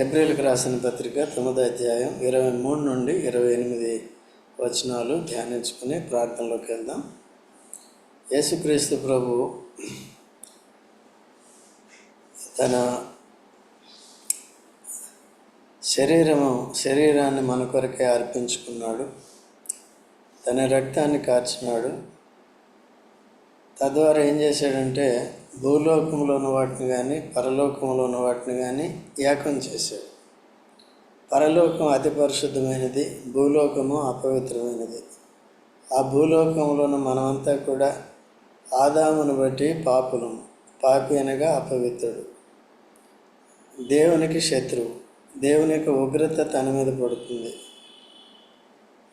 ఏప్రిల్కి రాసిన పత్రిక తొమ్మిది అధ్యాయం ఇరవై మూడు నుండి ఇరవై ఎనిమిది వచనాలు ధ్యానించుకుని ప్రార్థనలోకి వెళ్దాం. యేసుక్రీస్తు ప్రభు తన శరీరము శరీరాన్ని మన కొరకే అర్పించుకున్నాడు. తన రక్తాన్ని కార్చినాడు. తద్వారా ఏం చేశాడంటే భూలోకంలో ఉన్న వాటిని కానీ పరలోకంలో ఉన్న వాటిని కానీ ఏకం చేశాడు. పరలోకం అతి పరిశుద్ధమైనది భూలోకము అపవిత్రమైనది. ఆ భూలోకంలోన మనమంతా కూడా ఆదామును బట్టి పాపులం పాపి అనగా అపవిత్రుడు. దేవునికి శత్రువు దేవుని యొక్క ఉగ్రత తన మీద పడుతుంది.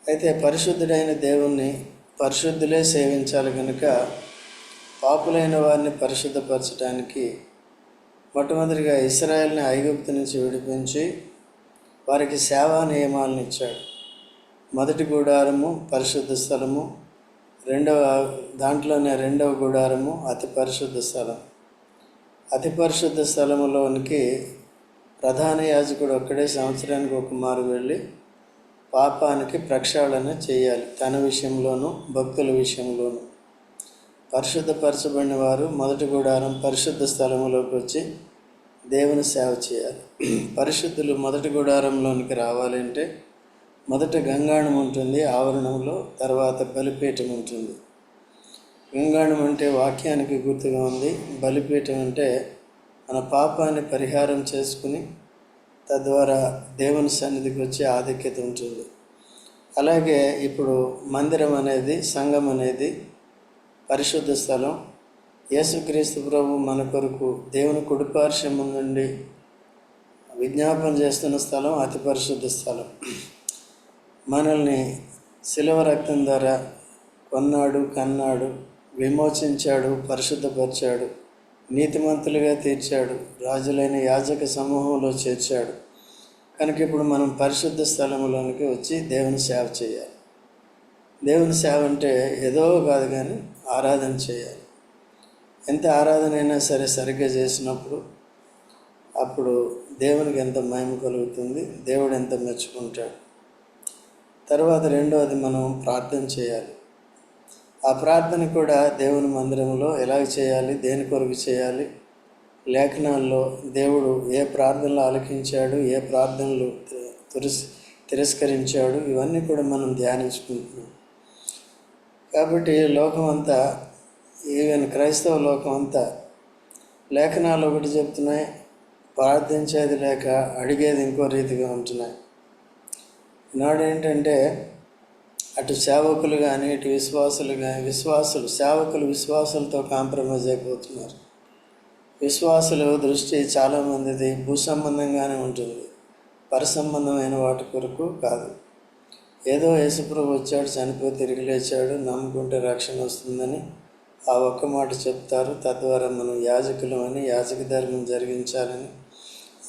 అయితే పరిశుద్ధుడైన దేవుణ్ణి పరిశుద్ధులే సేవించాలి కనుక పాపులైన వారిని పరిశుద్ధపరచడానికి మొట్టమొదటిగా ఇస్రాయల్ని ఐగుప్తు నుంచి విడిపించి వారికి సేవా నియమాలను ఇచ్చాడు. మొదటి గుడారము పరిశుద్ధ స్థలము రెండవ దాంట్లోనే రెండవ గుడారము అతి పరిశుద్ధ స్థలం. అతి పరిశుద్ధ స్థలములోనికి ప్రధాన యాజకుడు ఒక్కడే సంవత్సరానికి ఒక మారు వెళ్ళి పాపానికి ప్రక్షాళన చేయాలి. తన విషయంలోనూ భక్తుల విషయంలోనూ. పరిశుద్ధపరచబడిన వారు మొదటి గుడారం పరిశుద్ధ స్థలములోకి వచ్చి దేవుని సేవ చేయాలి. పరిశుద్ధులు మొదటి గుడారంలోనికి రావాలంటే మొదట గంగాణం ఉంటుంది ఆవరణంలో తర్వాత బలిపీఠం ఉంటుంది. గంగాణం అంటే వాక్యానికి గుర్తుగా ఉంది. బలిపీఠం అంటే మన పాపాన్ని పరిహారం చేసుకుని తద్వారా దేవుని సన్నిధికి వచ్చే ఆధిక్యత ఉంటుంది. అలాగే ఇప్పుడు మందిరం అనేది సంఘం అనేది పరిశుద్ధ స్థలం. యేసుక్రీస్తు ప్రభు మన కొరకు దేవుని కుడిపార్శ్వం నుండి విజ్ఞాపన చేస్తున్న స్థలం అతి పరిశుద్ధ స్థలం. మనల్ని శిలవ రక్తం ద్వారా కొన్నాడు కన్నాడు విమోచించాడు పరిశుద్ధపరిచాడు నీతిమంతులుగా తీర్చాడు రాజులైన యాజక సమూహంలో చేర్చాడు. కనుక ఇప్పుడు మనం పరిశుద్ధ స్థలంలోనికి వచ్చి దేవుని సేవ చేయాలి. దేవుని సేవ అంటే ఏదో కాదు కానీ ఆరాధన చేయాలి. ఎంత ఆరాధన అయినా సరే సరిగ్గా చేసినప్పుడు అప్పుడు దేవునికి ఎంత మహిమ కలుగుతుంది దేవుడు ఎంత మెచ్చుకుంటాడు. తర్వాత రెండవది మనం ప్రార్థన చేయాలి. ఆ ప్రార్థన కూడా దేవుని మందిరంలో ఎలా చేయాలి దేని కొరకు చేయాలి లేఖనాల్లో దేవుడు ఏ ప్రార్థనలు ఆలకించాడు ఏ ప్రార్థనలు తిరస్ తిరస్కరించాడు ఇవన్నీ కూడా మనం ధ్యానించుకుంటున్నాం. కాబట్టి లోకం అంతా ఈవెన్ క్రైస్తవ లోకం అంతా లేఖనాలు ఒకటి చెప్తున్నాయి ప్రార్థించేది లేక అడిగేది ఇంకో రీతిగా ఉంటున్నాయి. ఈనాడు ఏంటంటే అటు సేవకులు కానీ ఇటు విశ్వాసులు కానీ విశ్వాసులు సేవకులు విశ్వాసులతో కాంప్రమైజ్ అయిపోతున్నారు. విశ్వాసులు దృష్టి చాలామందిది భూ సంబంధంగానే ఉంటుంది. పరసంబంధమైన వాటి కొరకు కాదు. ఏదో యేసుప్రభు వచ్చాడు చనిపోయి తిరిగి లేచాడు నమ్ముకుంటే రక్షణ వస్తుందని ఆ ఒక్క మాట చెప్తారు. తద్వారా మనం యాజకులమని యాజక ధర్మం జరిగించాలని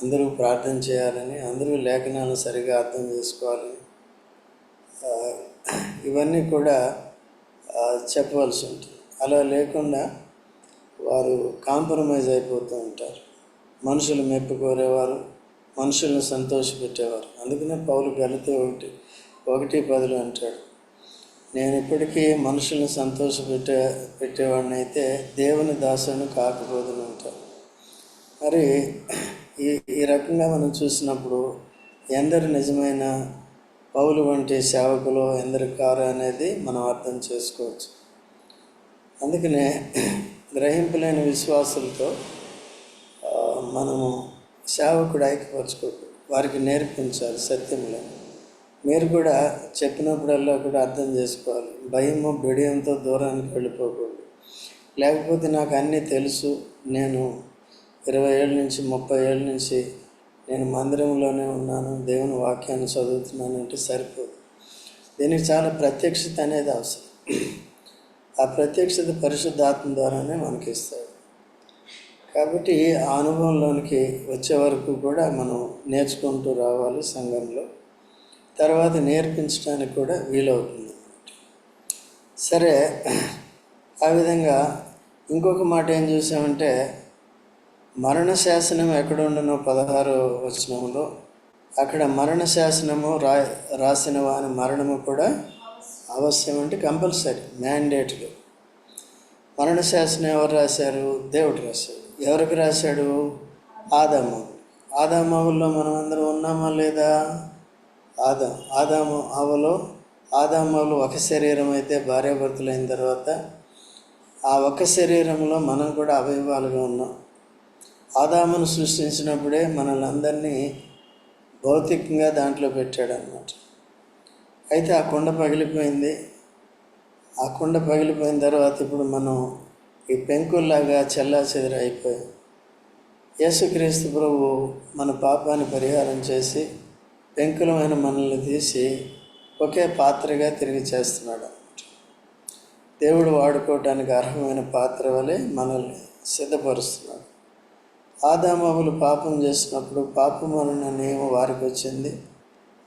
అందరూ ప్రార్థన చేయాలని అందరూ లేఖనాలను సరిగా అర్థం చేసుకోవాలని ఇవన్నీ కూడా చెప్పవలసి ఉంటుంది. అలా లేకుండా వారు కాంప్రమైజ్ అయిపోతూ ఉంటారు. మనుషులు మెప్పు కోరేవారు మనుషులను సంతోషపెట్టేవారు. అందుకనే పౌలు గలితే ఒకటి ఒకటి పదులు అంటాడు. నేను ఇప్పటికీ మనుషులను సంతోషపెట్టే పెట్టేవాడిని అయితే దేవుని దాసును కాకపోదును అంటారు మరి ఈ ఈ రకంగా మనం చూసినప్పుడు ఎందరు నిజమైన పౌలు వంటి సేవకులు ఎందరు కారు అనేది మనం అర్థం చేసుకోవచ్చు. అందుకనే గ్రహింపులేని విశ్వాసులతో మనము సేవకుడు ఐక్యపరచుకోకూడదు. వారికి నేర్పించాలి సత్యంలో మీరు కూడా చెప్పినప్పుడల్లా కూడా అర్థం చేసుకోవాలి. భయము బిడియంతో దూరానికి వెళ్ళిపోకూడదు. లేకపోతే నాకు అన్నీ తెలుసు. నేను ఇరవై ఏళ్ళ నుంచి ముప్పై ఏళ్ళ నుంచి నేను మందిరంలోనే ఉన్నాను. దేవుని వాక్యాన్ని చదువుతున్నాను అంటే సరిపోదు. దీనికి చాలా ప్రత్యక్షత అనేది అవసరం. ఆ ప్రత్యక్షత పరిశుద్ధాత్మ ద్వారానే మనకి ఇస్తాడు కాబట్టి ఆ అనుభవంలోనికి వచ్చే వరకు కూడా మనం నేర్చుకుంటూ రావాలి సంఘంలో. తర్వాత నేర్పించడానికి కూడా వీలవుతుంది. సరే ఆ విధంగా ఇంకొక మాట ఏం చూసామంటే మరణ శాసనం ఎక్కడుండనో పదహారు వచనంలో అక్కడ మరణ శాసనము రా రాసిన వాని మరణము కూడా అవశ్యం అంటే కంపల్సరీ మ్యాండేట్లు మరణ శాసనం ఎవరు రాశారు? దేవుడు రాశాడు. ఎవరికి రాశాడు? ఆదాము. ఆదామవుల్లో మనం అందరం ఉన్నామా లేదా? ఆదా ఆదాము ఆవలో ఆదామవులు ఒక శరీరం అయితే భార్యాభర్తలైన తర్వాత ఆ ఒక శరీరంలో మనం కూడా అవయవాలుగా ఉన్నాం. ఆదామును సృష్టించినప్పుడే మనల్ని అందరినీ భౌతికంగా దాంట్లో పెట్టాడు అనమాట అయితే ఆ కుండ పగిలిపోయింది. ఆ కుండ పగిలిపోయిన తర్వాత ఇప్పుడు మనం ఈ పెంకుల్లాగా చెల్లా అయిపోయాం. యేసుక్రీస్తు ప్రభు మన పాపాన్ని పరిహారం చేసి వెంకులమైన మనల్ని తీసి ఒకే పాత్రగా తిరిగి చేస్తున్నాడు. అన్నమాట దేవుడు వాడుకోవటానికి అర్హమైన పాత్ర వలె మనల్ని సిద్ధపరుస్తున్నాడు. ఆదామవులు పాపం చేసినప్పుడు పాపం అన్న నియమం వారికి వచ్చింది.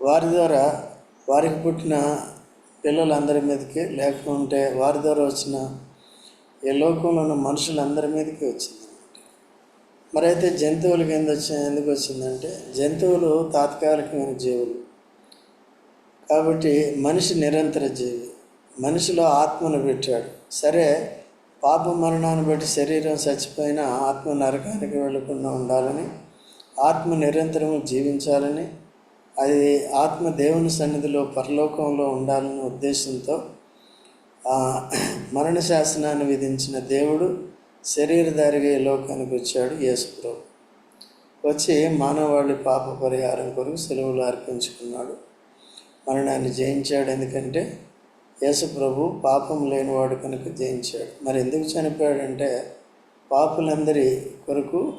వారి ద్వారా వారికి పుట్టిన పిల్లలందరి మీదకి లేకుంటే వారి ద్వారా వచ్చిన ఈ లోకంలో ఉన్న మనుషులందరి మీదకి వచ్చింది. మరి అయితే జంతువులకి ఎందు వచ్చి ఎందుకు వచ్చిందంటే జంతువులు తాత్కాలికమైన జీవులు. కాబట్టి మనిషి నిరంతర జీవి. మనిషిలో ఆత్మను పెట్టాడు. సరే పాప మరణాన్ని బట్టి శరీరం చచ్చిపోయినా ఆత్మ నరకానికి వెళ్ళకుండా ఉండాలని ఆత్మ నిరంతరము జీవించాలని అది ఆత్మ దేవుని సన్నిధిలో పరలోకంలో ఉండాలనే ఉద్దేశంతో మరణ శాసనాన్ని విధించిన దేవుడు శరీరధారిగా ఈ లోకానికి వచ్చాడు యేసుప్రభు. వచ్చి మానవాళి పాప పరిహారం కొరకు సెలవులు అర్పించుకున్నాడు. మరణాన్ని జయించాడు. ఎందుకంటే యేసుప్రభు పాపం లేనివాడు కనుక జయించాడు. మరి ఎందుకు చనిపోయాడంటే పాపులందరి కొరకు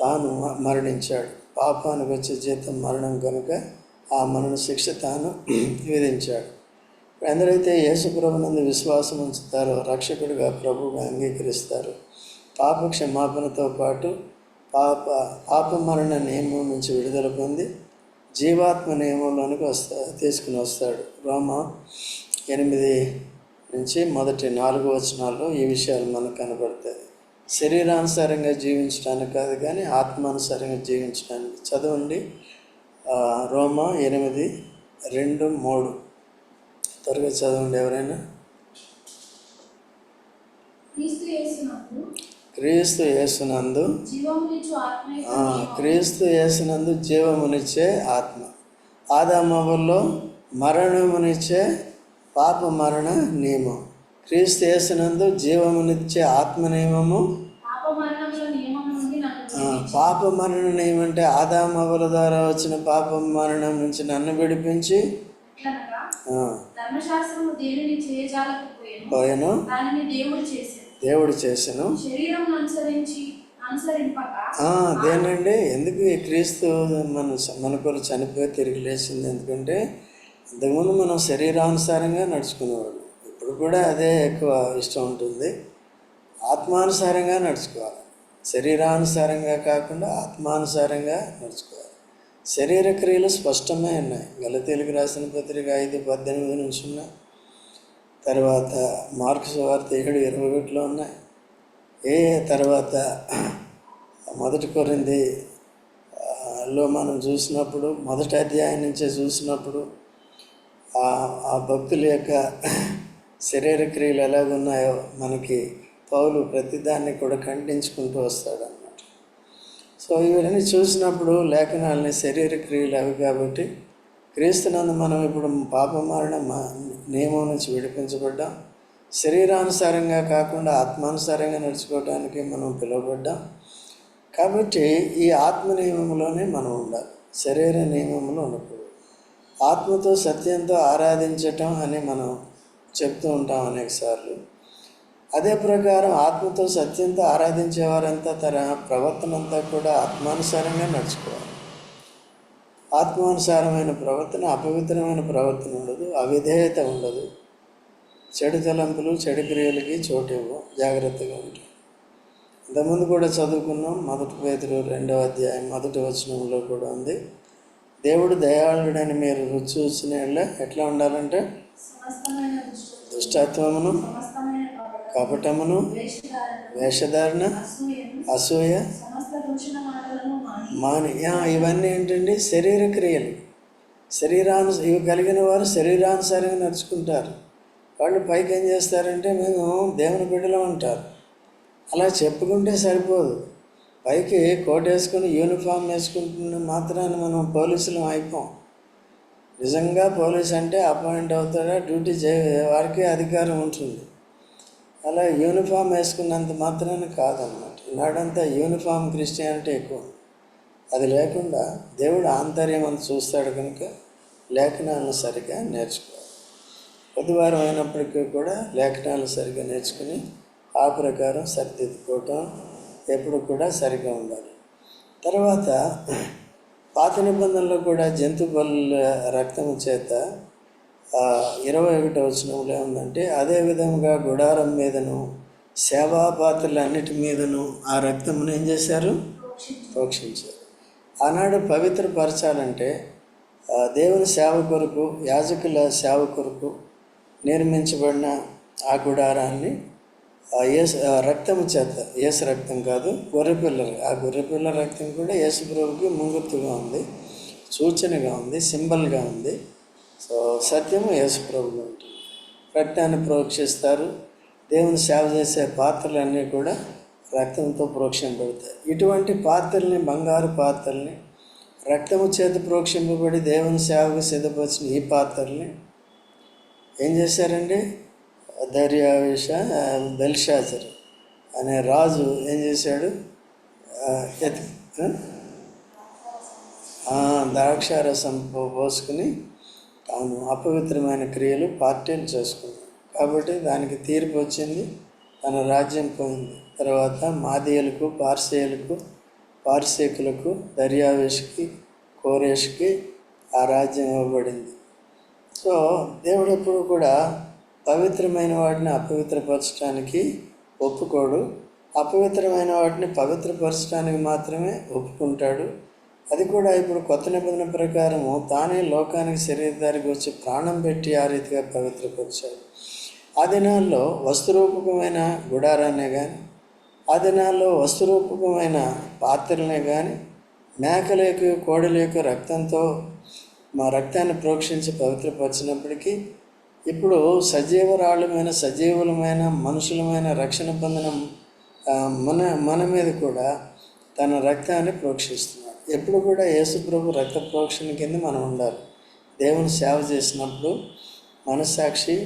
తాను మరణించాడు. పాపానికి వచ్చే జీతం మరణం కనుక ఆ మరణ శిక్ష తాను విధించాడు. ఎందరైతే యేసుప్రభునందు విశ్వాసం ఉంచుతారో రక్షకుడిగా ప్రభువుగా అంగీకరిస్తారు. పాప క్షమాపణతో పాటు పాప పాపమరణ నియమం నుంచి విడుదల పొంది జీవాత్మ నియమంలోనికి వస్తా తీసుకుని వస్తాడు. రోమ ఎనిమిది నుంచి మొదటి నాలుగు వచనాల్లో ఈ విషయాలు మనకు కనబడతాయి. శరీరానుసారంగా జీవించడానికి కాదు కానీ ఆత్మానుసారంగా జీవించడానికి చదవండి. రోమ ఎనిమిది రెండు మూడు. త్వరగా చదవండి ఎవరైనా. క్రీస్తు యేసునందు క్రీస్తు యేసునందు జీవమునిచ్చు ఆత్మ. ఆదామవుల్లో మరణమునిచ్చే పాప మరణ నియమం. క్రీస్తు యేసునందు జీవమునిచ్చే ఆత్మ నియమము. పాప మరణ నియమం అంటే ఆదామవుల ద్వారా వచ్చిన పాప మరణం నుంచి నన్ను విడిపించి పోయను. దేవుడు చేసెను అదేనండి. ఎందుకు ఈ క్రీస్తు మన మన కొరకు చనిపోయి తిరిగి లేచింది? ఎందుకంటే అంతకుముందు మనం శరీరానుసారంగా నడుచుకునేవాడు ఇప్పుడు కూడా అదే ఎక్కువ ఇష్టం ఉంటుంది. ఆత్మానుసారంగా నడుచుకోవాలి. శరీరానుసారంగా కాకుండా ఆత్మానుసారంగా నడుచుకోవాలి. శరీర క్రియలు స్పష్టమే ఉన్నాయి. గలతీలకు రాసిన పత్రిక ఐదు పద్దెనిమిది నుంచి ఉన్నాయి. తర్వాత మార్క్స్ వార్త ఏడు ఇరవై ఒకటిలో ఉన్నాయి. ఏ తర్వాత మొదటి కొరింది లో మనం చూసినప్పుడు మొదటి అధ్యాయం నుంచే చూసినప్పుడు ఆ ఆ భక్తుల యొక్క శరీర క్రియలు ఎలాగున్నాయో మనకి పౌలు ప్రతిదాన్ని కూడా ఖండించుకుంటూ వస్తాడనమాట సో ఇవన్నీ చూసినప్పుడు లేఖనాలని శరీర క్రియలు అవి కాబట్టి క్రీస్తునందు మనం ఇప్పుడు పాపమారణ మ- నియమం నుంచి విడిపించబడ్డాం. శరీరానుసారంగా కాకుండా ఆత్మానుసారంగా నడుచుకోవడానికి మనం పిలువబడ్డాం. కాబట్టి ఈ ఆత్మ నియమంలోనే మనం ఉండాలి. శరీర నియమంలో ఉండకూడదు. ఆత్మతో సత్యంతో ఆరాధించటం అని మనం చెప్తూ ఉంటాం అనేకసార్లు అదే ప్రకారం ఆత్మతో సత్యంతో ఆరాధించేవారంతా తన ప్రవర్తన అంతా కూడా ఆత్మానుసారంగా నడుచుకోవాలి. ఆత్మానుసారమైన ప్రవర్తన అపవిత్రమైన ప్రవర్తన ఉండదు అవిధేయత ఉండదు. చెడు తలంపులు చెడు క్రియలకి చోటు ఇవ్వం. జాగ్రత్తగా ఉంటాయి ఇంతకుముందు కూడా చదువుకున్నాం. మొదటి పేదలు రెండవ అధ్యాయం మొదటి వచనంలో కూడా ఉంది. దేవుడు దయాళుడని మీరు రుచి చూసిన ఎట్లా ఉండాలంటే? దుష్టత్వమును కపటమును వేషధారణ అసూయ మాని ఇవన్నీ ఏంటండి? శరీర క్రియలు. శరీరాను ఇవి కలిగిన వారు శరీరానుసారంగా నడుచుకుంటారు. వాళ్ళు పైకి ఏం చేస్తారంటే మేము దేవుని బిడ్డలం అంటారు. అలా చెప్పుకుంటే సరిపోదు. పైకి కోట్ వేసుకుని యూనిఫామ్ వేసుకుంటున్న మాత్రాన్ని మనం పోలీసులు అయిపోం. నిజంగా పోలీస్ అంటే అపాయింట్ అవుతాడా? డ్యూటీ చే వారికి అధికారం ఉంటుంది. అలా యూనిఫామ్ వేసుకున్నంత మాత్రాన్ని కాదన్నమాట నాడంతా యూనిఫామ్ క్రిస్టియానిటీ ఎక్కువ. అది లేకుండా దేవుడు ఆంతర్యం అని చూస్తాడు కనుక లేఖనాలను సరిగా నేర్చుకోవాలి. బుధవారం అయినప్పటికీ కూడా లేఖనాలు సరిగా నేర్చుకుని ఆ ప్రకారం సరిదిద్దుకోవటం ఎప్పుడు కూడా సరిగా ఉండాలి. తర్వాత పాత నిబంధనలో కూడా జంతు బలుల రక్తము చేత ఇరవై ఒకటో వచనంలో ఏముందంటే అదే విధంగా గుడారం మీదను సేవా పాత్రలన్నిటి మీదను ఆ రక్తమును ఏం చేశారు? ప్రోక్షించారు ఆనాడు పవిత్రపరచాలంటే దేవుని సేవ కొరకు యాజకుల సేవ కొరకు నిర్మించబడిన ఆ గుడారాన్ని ఏసు రక్తం చేత ఏసు రక్తం కాదు గొర్రెపిల్ల ఆ గొర్రెపిల్ల రక్తం కూడా యేసు ప్రభుకి ముంగుర్తుగా ఉంది సూచనగా ఉంది సింబల్గా ఉంది. సో సత్యము యేసు ప్రభుగా ఉంటుంది. రక్తాన్ని ప్రోక్షిస్తారు. దేవుని సేవ చేసే పాత్రలన్నీ కూడా రక్తంతో ప్రోక్షింపబడతాయి. ఇటువంటి పాత్రల్ని బంగారు పాత్రల్ని రక్తము చేత ప్రోక్షింపబడి దేవుని సేవకు సిద్ధపరిచిన ఈ పాత్రల్ని ఏం చేశారండి? దర్యావేష బెల్షాచర్ అనే రాజు ఏం చేశాడు? ద్రాక్షారసం పోసుకుని తాను అపవిత్రమైన క్రియలు పార్టీలు చేసుకున్నాడు. కాబట్టి దానికి తీర్పు వచ్చింది తన రాజ్యం పోయింది తర్వాత మాదియలకు పార్సేయులకు పార్సేకులకు దర్యావేష్కి కోరేష్కి ఆ రాజ్యం ఇవ్వబడింది. సో దేవుడు ఎప్పుడు కూడా పవిత్రమైన వాటిని అపవిత్రపరచడానికి ఒప్పుకోడు. అపవిత్రమైన వాటిని పవిత్రపరచడానికి మాత్రమే ఒప్పుకుంటాడు. అది కూడా ఇప్పుడు కొత్త నిబంధన ప్రకారము తానే లోకానికి శరీరధారికి వచ్చి ప్రాణం పెట్టి ఆ రీతిగా పవిత్రపరిచాడు. ఆ దినాల్లో వస్తురూపకమైన గుడారాన్నే కానీ ఆ దినాల్లో వస్తురూపకమైన పాత్రలనే కానీ మేకలేకు కోడలేకు రక్తంతో మా రక్తాన్ని ప్రోక్షించి పవిత్రపరిచినప్పటికీ ఇప్పుడు సజీవరాళ్ళమైన సజీవులమైన మనుషులమైన రక్షణ పొందిన మన మన మీద కూడా తన రక్తాన్ని ప్రోక్షిస్తున్నాడు ఎప్పుడు కూడా యేసుప్రభు రక్త ప్రోక్షణ కింద మనం ఉండాలి. దేవుని సేవ చేసినప్పుడు మనస్సాక్షి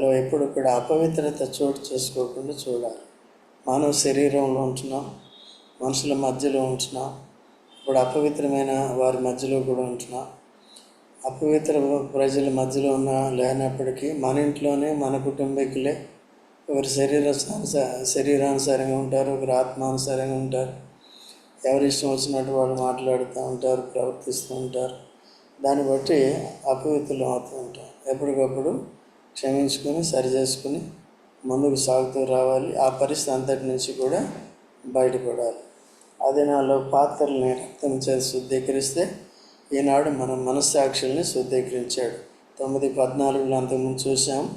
లో ఎప్పుడు కూడా అపవిత్రత చోటు చేసుకోకుండా చూడాలి. మానవ శరీరంలో ఉంటున్నాం మనుషుల మధ్యలో ఉంటున్నాం ఇప్పుడు అపవిత్రమైన వారి మధ్యలో కూడా ఉంటున్నాం. అపవిత్ర ప్రజల మధ్యలో ఉన్న లేనప్పటికీ మన ఇంట్లోనే మన కుటుంబీకులే ఒకరి శరీర శరీరానుసారంగా ఉంటారు ఒకరు ఆత్మానుసారంగా ఉంటారు ఎవరి ఇష్టం వచ్చినట్టు వాళ్ళు మాట్లాడుతూ ఉంటారు ప్రవర్తిస్తూ ఉంటారు. దాన్ని బట్టి అపవిత్రులు అవుతూ ఉంటారు ఎప్పటికప్పుడు క్షమించుకొని సరిచేసుకుని ముందుకు సాగుతూ రావాలి. ఆ పరిస్థితి అంతటి నుంచి కూడా బయటపడాలి. అదే నాలో పాత్రల్ని రక్తం చేసి శుద్ధీకరిస్తే ఈనాడు మన మనస్సాక్షుల్ని శుద్ధీకరించాడు. తొమ్మిది పద్నాలుగులో అంతకుముందు చూసాం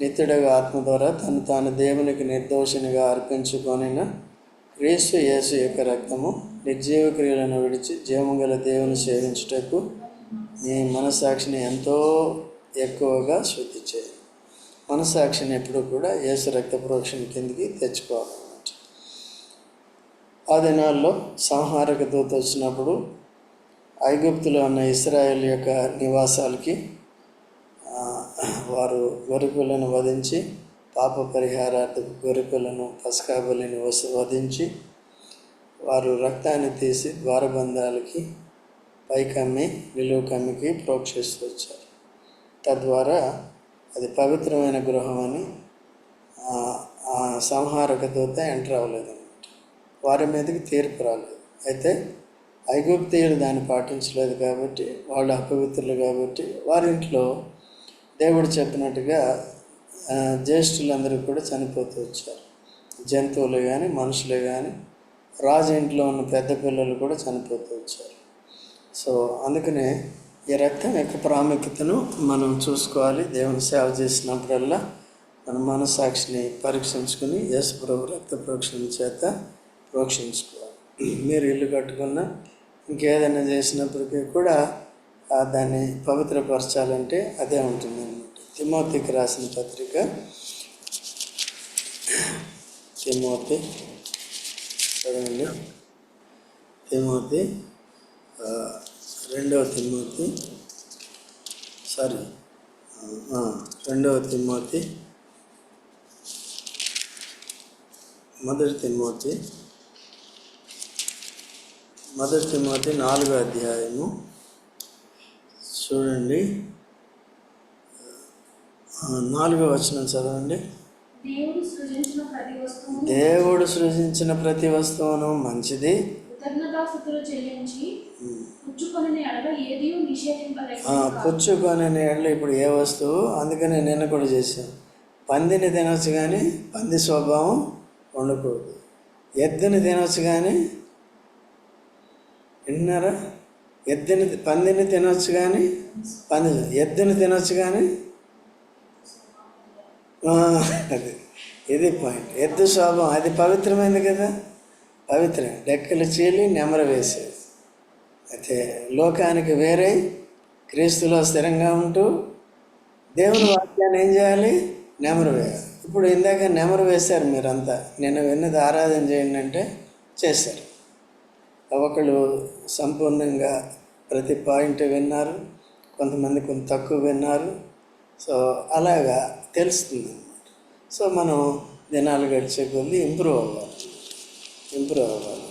నిత్యుడగా ఆత్మ ద్వారా తను తాను దేవునికి నిర్దోషినిగా అర్పించుకొనిన క్రీస్తు యేసు యొక్క రక్తము నిర్జీవ క్రియలను విడిచి జీవము గల దేవుని సేవించుటకు నీ మనస్సాక్షిని ఎంతో ఎక్కువగా శుద్ధి చేయాలి మనసాక్షిని ఎప్పుడు కూడా యేసు రక్త ప్రోక్షణ కిందికి తెచ్చుకోవాలన్నమాట. ఆ దినాల్లో సంహారక దూత వచ్చినప్పుడు ఐగుప్తులో ఉన్న ఇస్రాయేల్ యొక్క నివాసాలకి వారు గొర్రెపిల్లను వధించి పాప పరిహారార్థ గొర్రెపిల్లను పసకాబలిని వస వధించి వారు రక్తాన్ని తీసి ద్వారబంధాలకి పైకమ్మి నిలువు కమ్మికి ప్రోక్షిస్తూ వచ్చారు. తద్వారా అది పవిత్రమైన గృహం అని ఆ, సంహారక దూత ఎంటర్ అవ్వలేదు వారి మీదకి తీర్పు రాలేదు. అయితే ఐగుప్తీయులు దాన్ని పాటించలేదు కాబట్టి వాళ్ళు అపవిత్రులు కాబట్టి వారి ఇంట్లో దేవుడు చెప్పినట్టుగా జ్యేష్ఠులందరూ కూడా చనిపోతూ వచ్చారు. జంతువులు కానీ మనుషులు కానీ రాజు ఇంట్లో ఉన్న పెద్ద పిల్లలు కూడా చనిపోతూ వచ్చారు. సో అందుకనే ఈ రక్తం యొక్క ప్రాముఖ్యతను మనం చూసుకోవాలి. దేవుని సేవ చేసినప్పుడల్లా మన మనసాక్షిని పరీక్షించుకుని యేసు ప్రభు రక్త ప్రోక్షణ చేత ప్రోక్షించుకోవాలి. మీరు ఇల్లు కట్టుకున్నా ఇంకేదైనా చేసినప్పటికీ కూడా దాన్ని పవిత్రపరచాలంటే అదే ఉంటుంది అనమాట తిమోతికి రాసిన పత్రిక తిమోతి చదవండి. తిమోతి రెండవ తిమోతి సారీ రెండవ తిమోతి మొదటి తిమోతి మొదటి తిమోతి నాలుగో అధ్యాయము. చూడండి. నాలుగో వచనం చదవండి. దేవుడు సృజించిన ప్రతి వస్తువును మంచిది. పుచ్చుకొని ఎడల ఇప్పుడు ఏ వస్తువు? అందుకనే నేను కూడా చేశాను. పందిని తినవచ్చు కానీ పంది స్వభావం ఉండకూడదు. ఎద్దుని తినవచ్చు కానీ విన్నారా? ఎద్దుని పందిని తినవచ్చు కానీ పంది ఎద్దుని తినవచ్చు కానీ అది ఇది పాయింట్. ఎద్దు స్వభావం అది పవిత్రమైంది కదా? పవిత్రం. డెక్కలు చీలి నెమర వేసేది. అయితే లోకానికి వేరే క్రీస్తులో స్థిరంగా ఉంటూ దేవుని వాక్యాన్ని ఏం చేయాలి? నెమరు వేయాలి. ఇప్పుడు ఇందాక నెమరు వేశారు మీరంతా. నేను విన్నది ఆరాధన చేయండి అంటే చేశారు. ఒకళ్ళు సంపూర్ణంగా ప్రతి పాయింట్ విన్నారు కొంతమంది కొంత తక్కువ విన్నారు. సో అలాగా తెలుస్తుంది అన్నమాట. సో మనం దినాలు గడిచే కొద్దీ ఇంప్రూవ్ అవ్వాలి. ఇంప్రూవ్ అవ్వాలి.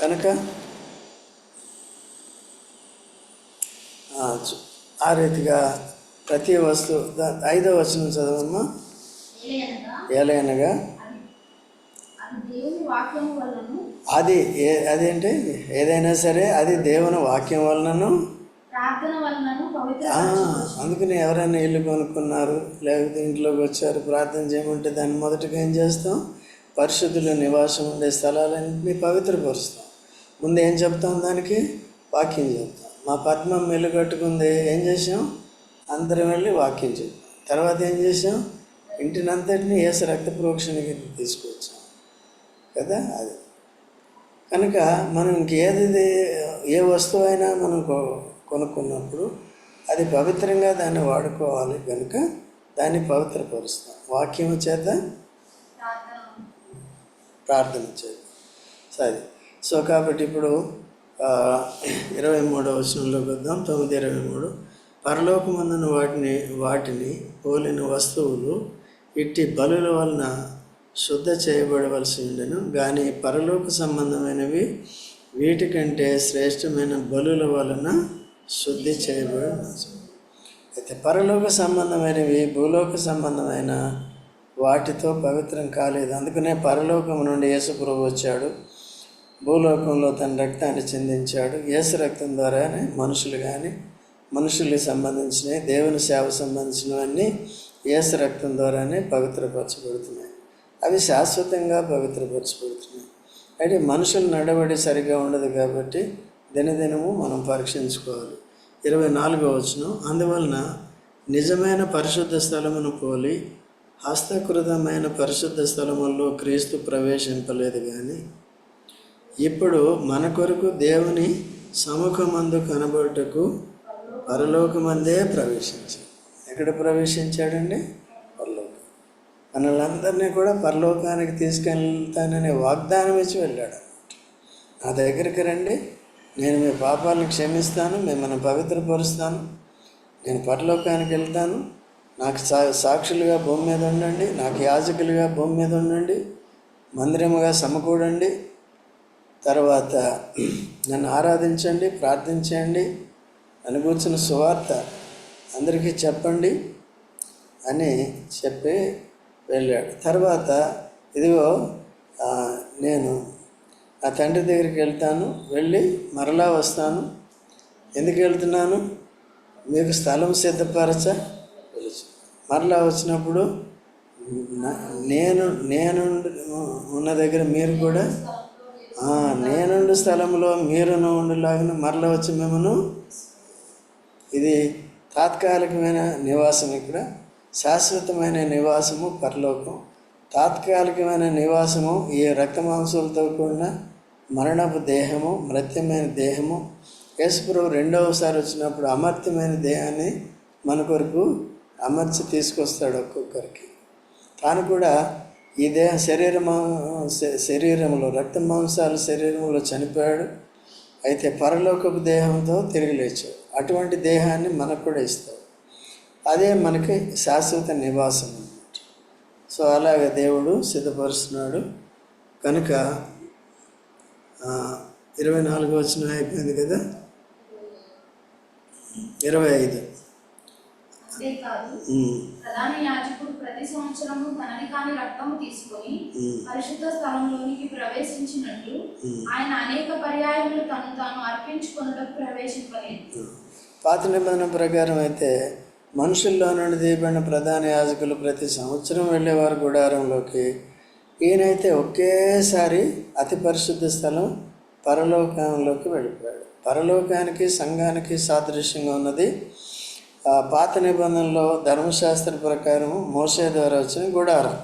కనుక ఆ, రీతిగా ప్రతి వస్తువు దా- ఐదో వచనం చదవమ్మా. ఏలైనగా అది ఏ అదేంటి? ఏదైనా సరే అది దేవుని వాక్యం వలనను. అందుకని ఎవరైనా ఇల్లు కొనుక్కున్నారు లేకపోతే ఇంట్లోకి వచ్చారు ప్రార్థన చేయమంటే దాన్ని మొదటగా ఏం చేస్తాం? పరిశుద్ధుల నివాసం ఉండే స్థలాలన్నింటినీ పవిత్రపరుస్తాం. ముందు ఏం చెప్తాం దానికి? వాక్యం చెప్తాం. మా పద్మం ఇల్లు కట్టుకుంది ఏం చేసాం అందరం వెళ్ళి వాక్యం చెప్పాం తర్వాత ఏం చేసాం ఇంటినంతటిని ఏసు రక్త ప్రోక్షణకి తీసుకొచ్చాం. కదా అది. కనుక మనం ఇంకేది ఏ వస్తువు అయినా మనం కొనుక్కున్నప్పుడు అది పవిత్రంగా దాన్ని వాడుకోవాలి కనుక దాన్ని పవిత్రపరుస్తాం. వాక్యము చేత ప్రార్థన. చేత సరే. సో కాబట్టి ఇప్పుడు ఇరవై మూడవ వచనంలోకి వద్దాం తొమ్మిది ఇరవై మూడు. పరలోకమందున వాటిని వాటిని పోలిన వస్తువులు ఇట్టి బలుల వలన శుద్ధ చేయబడవలసి ఉండను. కానీ పరలోక సంబంధమైనవి వీటికంటే శ్రేష్టమైన బలుల వలన శుద్ధి చేయబడవలసి అయితే పరలోక సంబంధమైనవి భూలోక సంబంధమైన వాటితో పవిత్రం కాలేదు. అందుకనే పరలోకం నుండి యేసుప్రభు వచ్చాడు. భూలోకంలో తన రక్తాన్ని చెందించాడు. యేసు రక్తం ద్వారానే మనుషులు కానీ మనుషులకి సంబంధించినవి దేవుని సేవ సంబంధించినవన్నీ యేసు రక్తం ద్వారానే పవిత్రపరచబడుతున్నాయి. అవి శాశ్వతంగా పవిత్రపరచబడుతున్నాయి. అయితే మనుషుల నడవడి సరిగా ఉండదు కాబట్టి దినదినము మనం పరీక్షించుకోవాలి. ఇరవై నాలుగో వచనం. అందువలన నిజమైన పరిశుద్ధ స్థలమును పోలి హస్తకృతమైన పరిశుద్ధ స్థలముల్లో క్రీస్తు ప్రవేశింపలేదు కానీ ఇప్పుడు మన కొరకు దేవుని సముఖమందు కనబడుటకు పరలోకమందే ప్రవేశించాడు ఎక్కడ ప్రవేశించాడండి? పరలోకం. మనలందరినీ కూడా పరలోకానికి తీసుకెళ్తాననే వాగ్దానం ఇచ్చి వెళ్ళాడు. నా దగ్గరికి రండి. నేను మీ పాపాలను క్షమిస్తాను మిమ్మల్ని పవిత్రపరుస్తాను. నేను పరలోకానికి వెళ్తాను. నాకు సా సాక్షులుగా భూమి మీద ఉండండి. నాకు యాజకులుగా భూమి మీద ఉండండి. మందిరముగా సమకూడండి. తర్వాత నన్ను ఆరాధించండి ప్రార్థించండి నన్ను కూర్చున్న సువార్త అందరికీ చెప్పండి అని చెప్పి వెళ్ళాడు. తర్వాత ఇదిగో నేను ఆ తండ్రి దగ్గరికి వెళ్తాను వెళ్ళి మరలా వస్తాను. ఎందుకు వెళ్తున్నాను? మీకు స్థలం సిద్ధపరచ పిలుచు మరలా వచ్చినప్పుడు నేను నేను ఉన్న దగ్గర మీరు కూడా నేనుండు స్థలంలో మీరును ఉండులాగిన మరల వచ్చి మిమ్మను. ఇది తాత్కాలికమైన నివాసం ఇక్కడ. శాశ్వతమైన నివాసము పరలోకం. తాత్కాలికమైన నివాసము ఈ రక్త మాంసాలతో కూడిన మరణపు దేహము మృత్యమైన దేహము. యేసుప్రభు రెండవసారి వచ్చినప్పుడు అమర్త్యమైన దేహాన్ని మన కొరకు అమర్చి తీసుకొస్తాడు ఒక్కొక్కరికి. తాను కూడా ఈ దేహ శరీరము శ- శరీరంలో రక్త మాంసాల శరీరంలో చనిపోయాడు. అయితే పరలోకపు దేహంతో తిరిగి లేచాడు. అటువంటి దేహాన్ని మనకు కూడా ఇస్తాడు. అదే మనకి శాశ్వత నివాసం అన్నమాట. సో అలాగే దేవుడు సిద్ధపరుస్తున్నాడు. కనుక ఇరవై నాలుగు వచ్చిన అయిపోయింది కదా? ఇరవై ఐదు. అంతేకాదు ప్రధాన యాజకుడు ప్రతి సంవత్సరము తనని కాని రక్తము తీసుకొని పరిశుద్ధ స్థలంలోనికి ప్రవేశించినట్లు. ఆయన అనేక పర్యాయములు తను తాను ప్రవేశింపలేదు. పాత నిబంధన ప్రకారం అయితే మనుషుల్లో నుండి తీయబడిన ప్రధాన యాజకులు ప్రతి సంవత్సరం వెళ్ళేవారు గుడారంలోకి ఈయనైతే ఒకేసారి అతి పరిశుద్ధ స్థలం పరలోకంలోకి వెళ్ళిపోయాడు. పరలోకానికి సంఘానికి సాదృశ్యంగా ఉన్నది పాత నిబంధనలో ధర్మశాస్త్ర ప్రకారం మోసే ద్వారా వచ్చిన గుడారం.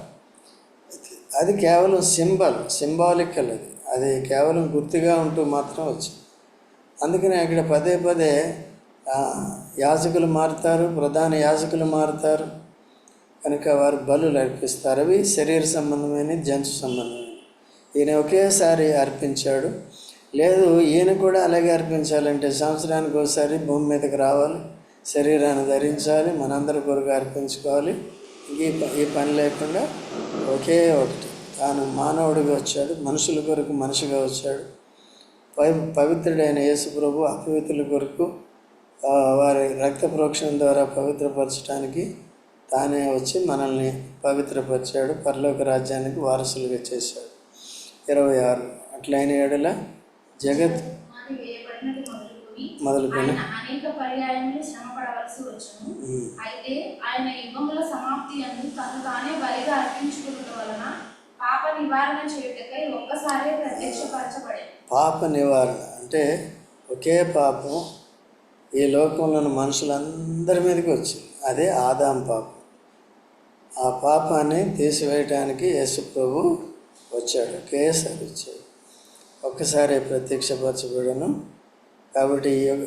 అది కేవలం సింబల్ సింబాలికల్ అది. అది కేవలం గుర్తుగా ఉంటూ మాత్రం వచ్చింది. అందుకనే అక్కడ పదే పదే యాజకులు మారుతారు ప్రధాన యాజకులు మారుతారు. కనుక వారు బలులు అర్పిస్తారు. అవి శరీర సంబంధమైన జంతు సంబంధమైన. ఈయన ఒకేసారి అర్పించాడు. లేదు ఈయన కూడా అలాగే అర్పించాలంటే సంవత్సరానికి ఒకసారి భూమి మీదకి రావాలి. శరీరాన్ని ధరించాలి మనందరి కొరకు అర్పించుకోవాలి. ఈ ఈ పని లేకుండా ఒకే ఒకటి తాను మానవుడిగా వచ్చాడు మనుషుల కొరకు మనిషిగా వచ్చాడు. పవిత్రుడైన యేసు ప్రభు అపవిత్రుల కొరకు వారి రక్త ప్రోక్షణ ద్వారా పవిత్రపరచడానికి తానే వచ్చి మనల్ని పవిత్రపరిచాడు పరలోక రాజ్యానికి వారసులుగా చేశాడు. ఇరవై ఆరు అట్లయిన ఏడల జగత్ మొదలుకొని అనేక పర్యాయములు శ్రమ పడవలసి వచ్చును అయితే ఆయన యుగముల సమాప్తి అందు తను తానే బలిగా అర్పించుకున్న వలన పాప నివారణ చేయుటకై ఒక్కసారే ప్రత్యక్షపరచబడేది పాప నివారణ అంటే ఒకే పాపం ఈ లోకంలోని మనుషులందరి మీదకి వచ్చింది. అదే ఆదాం పాపం. ఆ పాపాన్ని తీసివేయటానికి యేసు ప్రభు వచ్చాడు ఒకేసారి వచ్చాడు. ఒక్కసారి ప్రత్యక్షపరచబడను. కాబట్టి యుగ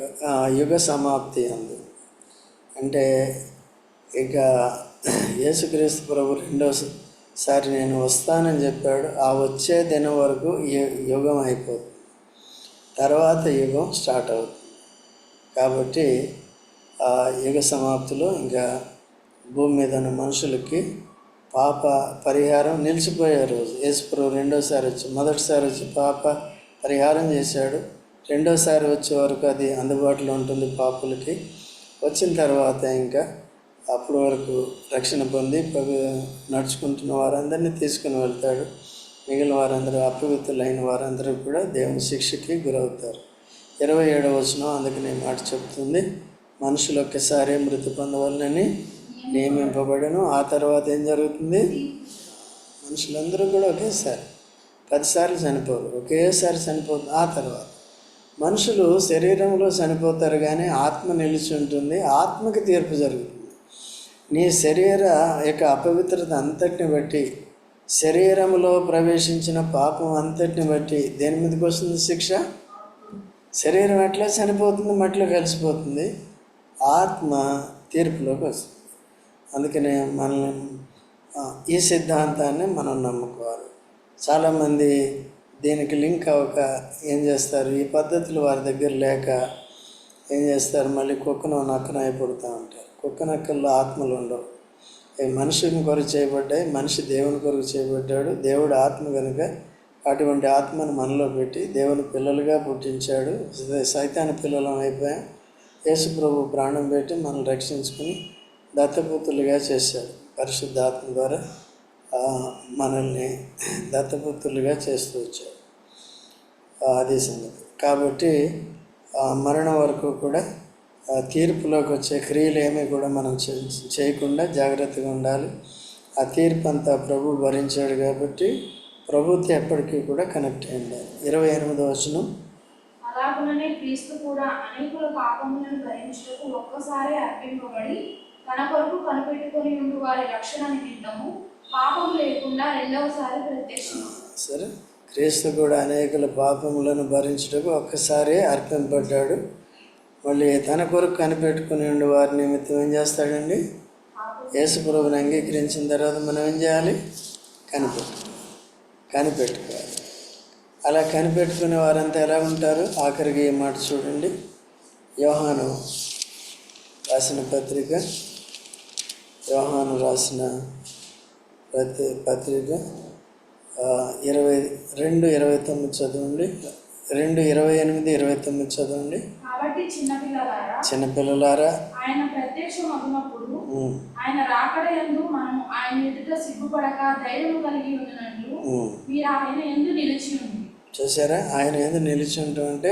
యుగ సమాప్తి అందు. అంటే ఇక యేసుక్రీస్తు ప్రభు రెండోసారి నేను వస్తానని చెప్పాడు. ఆ వచ్చే దినం వరకు యుగం అయిపోతుంది తర్వాత యుగం స్టార్ట్ అవుతుంది. కాబట్టి ఆ యుగ సమాప్తిలో ఇంకా భూమి మీద ఉన్న మనుషులకి పాప పరిహారం నిలిచిపోయే రోజు. యేసుప్రభు రెండోసారి వచ్చి మొదటిసారి వచ్చి పాప పరిహారం చేశాడు. రెండోసారి వచ్చే వరకు అది అందుబాటులో ఉంటుంది పాపులకి. వచ్చిన తర్వాత ఇంకా అప్పటి వరకు రక్షణ పొంది నడుచుకుంటున్న వారందరినీ తీసుకుని వెళ్తాడు. మిగిలిన వారందరూ అపవిత్రులైన వారందరూ కూడా దేవుని శిక్షకి గురవుతారు. ఇరవై ఏడవ వచనం అందుకని మాట చెప్తుంది. మనుషులు ఒక్కసారి మృతి పొందవలనని నియమింపబడను. ఆ తర్వాత ఏం జరుగుతుంది? మనుషులందరూ కూడా ఒకేసారి పదిసార్లు చనిపోరు. ఒకేసారి చనిపోతుంది ఆ తర్వాత. మనుషులు శరీరంలో చనిపోతారు కానీ ఆత్మ నిలిచి ఉంటుంది ఆత్మకి తీర్పు జరుగుతుంది. నీ శరీర యొక్క అపవిత్రత అంతటిని బట్టి శరీరంలో ప్రవేశించిన పాపం అంతటిని బట్టి దేని మీదకి వస్తుంది శిక్ష? శరీరం ఎట్లా చనిపోతుంది? మట్టిలో కలిసిపోతుంది. ఆత్మ తీర్పులోకి వస్తుంది. అందుకనే మనల్ని ఈ సిద్ధాంతాన్ని మనం నమ్ముకోవాలి. చాలామంది దీనికి లింక్ అవ్వక ఏం చేస్తారు? ఈ పద్ధతులు వారి దగ్గర లేక ఏం చేస్తారు? మళ్ళీ కుక్కను నక్కన అయిపోతూ ఉంటారు. కుక్క నక్కల్లో ఆత్మలు ఉండవు. ఈ మనిషిని కొరకు చేయబడ్డాయి మనిషి దేవుని కొరకు చేయబడ్డాడు. దేవుడు ఆత్మ కనుక అటువంటి ఆత్మను మనలో పెట్టి దేవుని పిల్లలుగా పుట్టించాడు. సైతాన్ని పిల్లలం అయిపోయాం. యేసు ప్రభు ప్రాణం పెట్టి మనల్ని రక్షించుకుని దత్తపుత్రులుగా చేశాడు పరిశుద్ధ ఆత్మ ద్వారా. మనల్ని దత్తపుత్రులుగా చేస్తూ వచ్చారు. అది సంగతి. కాబట్టి మరణం వరకు కూడా తీర్పులోకి వచ్చే క్రియలు ఏమీ కూడా మనం చేయకుండా జాగ్రత్తగా ఉండాలి. ఆ తీర్పు అంతా ప్రభు భరించాడు కాబట్టి ప్రభుత్వం ఎప్పటికీ కూడా కనెక్ట్ అయి ఉండాలి. ఇరవై ఎనిమిదో వచనం. అలాగుననే క్రీస్తు కూడా అనేకుల పాపములను భరించుటకు ఒక్కసారి అర్పింపబడి తన కొరకు కనిపెట్టుకొని ఉండు వారి రక్షణ నిమిత్తము పాపం లేకుండా రెండవసారి సరే. క్రీస్తు కూడా అనేకుల పాపములను భరించుటకు ఒక్కసారి అర్పింపడ్డాడు మళ్ళీ తన కొరకు కనిపెట్టుకుని ఉండి వారి నిమిత్తం ఏం చేస్తాడండి? యేసుప్రభుని అంగీకరించిన తర్వాత మనం ఏం చేయాలి? కనిపెట్టు కనిపెట్టుకోవాలి. అలా కనిపెట్టుకునే వారంతా ఎలా ఉంటారు? ఆఖరికి ఈ మాట చూడండి. యోహాను రాసిన పత్రిక యోహాను రాసిన పత్రి పత్రిక ఇరవై రెండు ఇరవై తొమ్మిది చదవండి. రెండు ఇరవై ఎనిమిది ఇరవై తొమ్మిది చదవండి. చిన్నపిల్లలారా చిన్నపిల్లలారా ఆయన ప్రత్యక్షమగునప్పుడు ఉమ్, ఆయన రాకడ యందు మనం ఆయన ఎదుట సిగ్గుపడక ధైర్యం కలిగి ఉన్నట్లు ఉమ్. మీరు ఆయన ఎందు నిలిచి చూసారా? ఆయన ఉండటం అంటే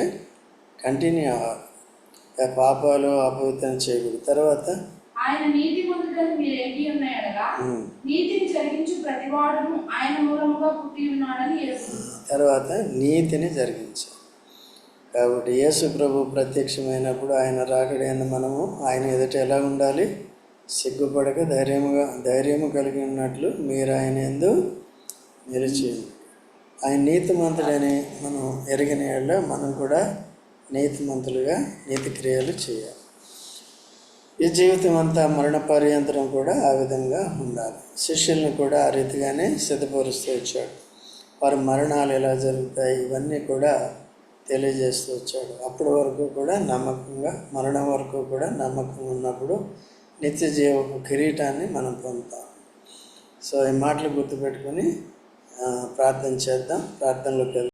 కంటిన్యూ పాపాలు అపవిత్రం చేయకూడదు. తర్వాత ఆయన నీతి పొందుటని మీరు ఎరిగి ఉన్నాయనగా నీతిని జరిగించు ప్రతివాడును ఆయన మూలముగా పుట్టి ఉన్నాడని తర్వాత నీతిని జరిగించాలి కాబట్టి యేసు ప్రభు ప్రత్యక్షమైనప్పుడు ఆయన రాకడైన మనము ఆయన ఎదుట ఎలా ఉండాలి? సిగ్గుపడక ధైర్యముగా ధైర్యము కలిగి ఉన్నట్లు మీరు ఆయన ఎందు నిలిచి. ఆయన నీతిమంతుడని మనం ఎరిగిన మనం కూడా నీతిమంతులుగా నీతి క్రియలు చేయాలి. ఈ జీవితం అంతా మరణ పర్యంతరం కూడా ఆ విధంగా ఉండాలి. శిష్యుల్ని కూడా ఆ రీతిగానే సిద్ధపరుస్తూ వచ్చాడు. వారి మరణాలు ఎలా జరుగుతాయి ఇవన్నీ కూడా తెలియజేస్తూ వచ్చాడు. అప్పటి వరకు కూడా నమ్మకంగా మరణం వరకు కూడా నమ్మకం ఉన్నప్పుడు నిత్య జీవపు కిరీటాన్ని మనం పొందుతాం. సో ఈ మాటలు గుర్తుపెట్టుకొని ప్రార్థన చేద్దాం. ప్రార్థనలోకి వెళ్దాం.